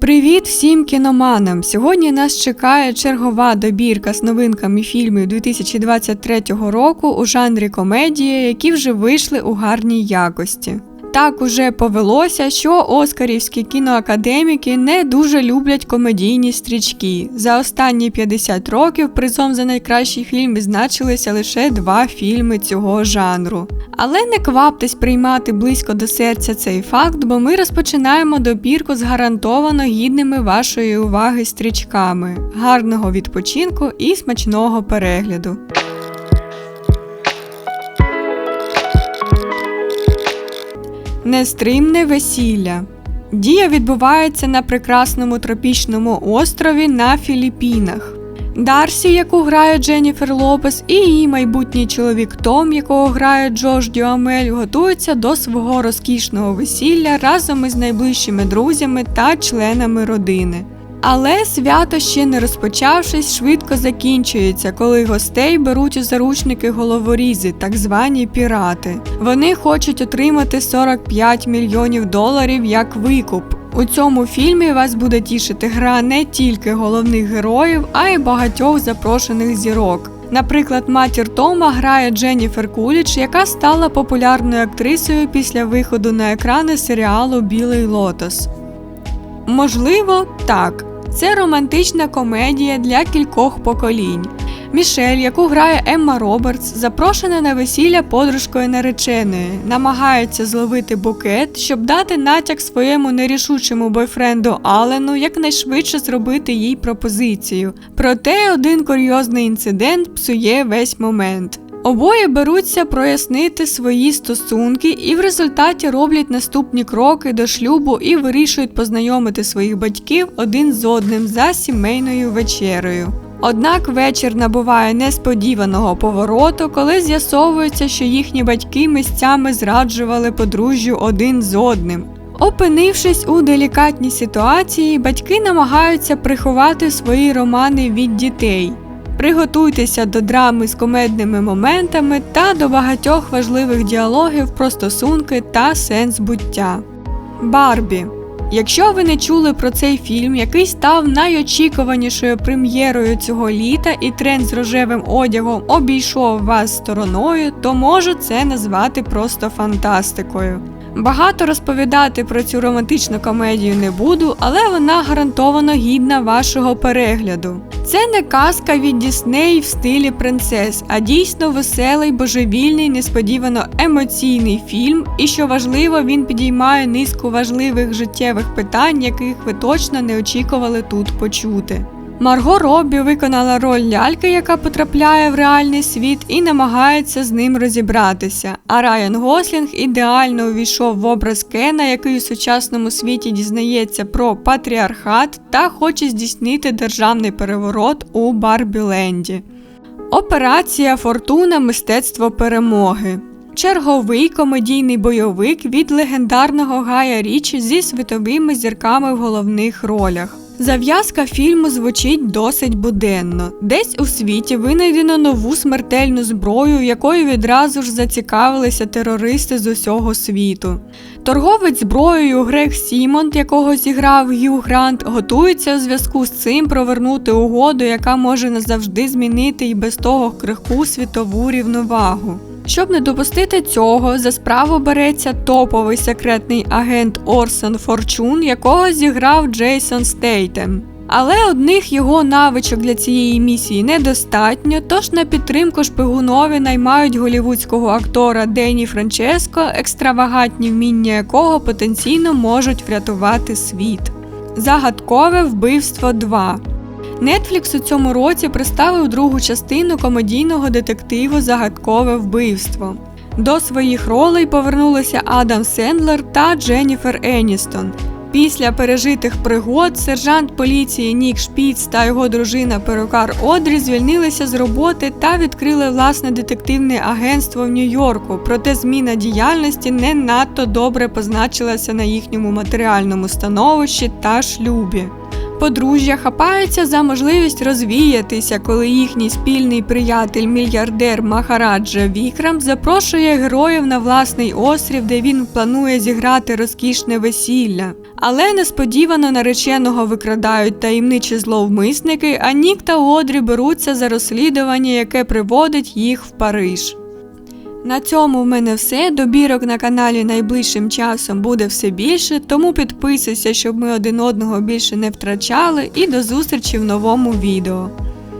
Привіт всім кіноманам! Сьогодні нас чекає чергова добірка з новинками фільмів 2023 року у жанрі комедія, які вже вийшли у гарній якості. Так уже повелося, що оскарівські кіноакадеміки не дуже люблять комедійні стрічки. За останні 50 років призом за найкращий фільм відзначилися лише два фільми цього жанру. Але не кваптесь приймати близько до серця цей факт, бо ми розпочинаємо добірку з гарантовано гідними вашої уваги стрічками, гарного відпочинку і смачного перегляду. Нестримне весілля. Дія відбувається на прекрасному тропічному острові на Філіппінах. Дарсі, яку грає Дженніфер Лопес, і її майбутній чоловік Том, якого грає Джош Дюамель, готуються до свого розкішного весілля разом із найближчими друзями та членами родини. Але свято ще не розпочавшись, швидко закінчується, коли гостей беруть у заручники головорізи, так звані пірати. Вони хочуть отримати 45 мільйонів доларів як викуп. У цьому фільмі вас буде тішити гра не тільки головних героїв, а й багатьох запрошених зірок. Наприклад, матір Тома грає Дженніфер Куліч, яка стала популярною актрисою після виходу на екрани серіалу Білий Лотос. Можливо, так. Це романтична комедія для кількох поколінь. Мішель, яку грає Емма Робертс, запрошена на весілля подружкою нареченої, намагається зловити букет, щоб дати натяк своєму нерішучому бойфренду Алену якнайшвидше зробити їй пропозицію. Проте один курйозний інцидент псує весь момент. Обоє беруться прояснити свої стосунки і в результаті роблять наступні кроки до шлюбу і вирішують познайомити своїх батьків один з одним за сімейною вечерею. Однак вечір набуває несподіваного повороту, коли з'ясовується, що їхні батьки місцями зраджували подружжю один з одним. Опинившись у делікатній ситуації, батьки намагаються приховати свої романи від дітей. Приготуйтеся до драми з комедними моментами та до багатьох важливих діалогів про стосунки та сенс буття. Барбі. Якщо ви не чули про цей фільм, який став найочікуванішою прем'єрою цього літа, і тренд з рожевим одягом обійшов вас стороною, то можу це назвати просто фантастикою. Багато розповідати про цю романтичну комедію не буду, але вона гарантовано гідна вашого перегляду. Це не казка від Дісней в стилі принцес, а дійсно веселий, божевільний, несподівано емоційний фільм, і що важливо, він підіймає низку важливих життєвих питань, яких ви точно не очікували тут почути. Марго Роббі виконала роль ляльки, яка потрапляє в реальний світ і намагається з ним розібратися. А Райан Гослінг ідеально увійшов в образ Кена, який у сучасному світі дізнається про патріархат та хоче здійснити державний переворот у Барбіленді. Операція Фортуна Мистецтво перемоги. Черговий комедійний бойовик від легендарного Гая Річі зі світовими зірками в головних ролях. Зав'язка фільму звучить досить буденно. Десь у світі винайдено нову смертельну зброю, якою відразу ж зацікавилися терористи з усього світу. Торговець зброєю Грег Сімонт, якого зіграв Гью Грант, готується у зв'язку з цим провернути угоду, яка може назавжди змінити і без того крихку світову рівновагу. Щоб не допустити цього, за справу береться топовий секретний агент Орсон Форчун, якого зіграв Джейсон Стейтем. Але одних його навичок для цієї місії недостатньо, тож на підтримку шпигунові наймають голівудського актора Дені Франческо, екстравагантні вміння якого потенційно можуть врятувати світ. Загадкове вбивство 2 Netflix у цьому році представив другу частину комедійного детективу Загадкове вбивство. До своїх ролей повернулися Адам Сендлер та Дженніфер Еністон. Після пережитих пригод сержант поліції Нік Шпіц та його дружина перукар Одрі звільнилися з роботи та відкрили власне детективне агентство в Нью-Йорку, проте зміна діяльності не надто добре позначилася на їхньому матеріальному становищі та шлюбі. Подружжя хапається за можливість розвіятися, коли їхній спільний приятель, мільярдер Махараджа Вікрам запрошує героїв на власний острів, де він планує зіграти розкішне весілля. Але несподівано нареченого викрадають таємничі зловмисники, а Нік та Одрі беруться за розслідування, яке приводить їх в Париж. На цьому в мене все. Добірок на каналі найближчим часом буде все більше, тому підписуйся, щоб ми один одного більше не втрачали, і до зустрічі в новому відео.